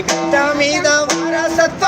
விட்டமித வரசத்வ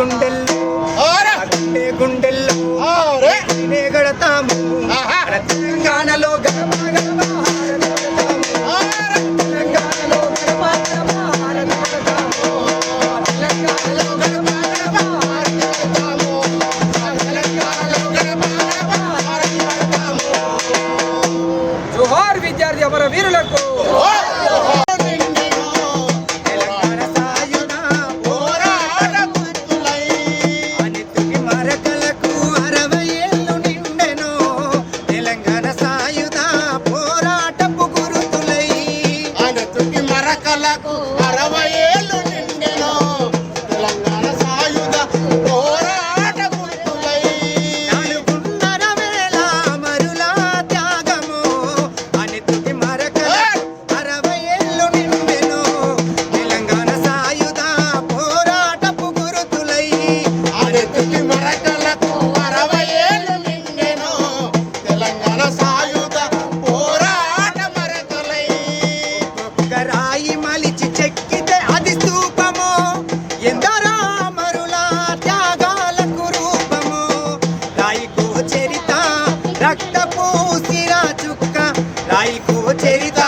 గుండెల్లో గుండె గుండెల్లో నేనే గడతాము. తెలంగాణలో గడపా గడపా Maravilha! ప్రజలకు రక్తపు సిరా చుక్క. రాయికో చెరిత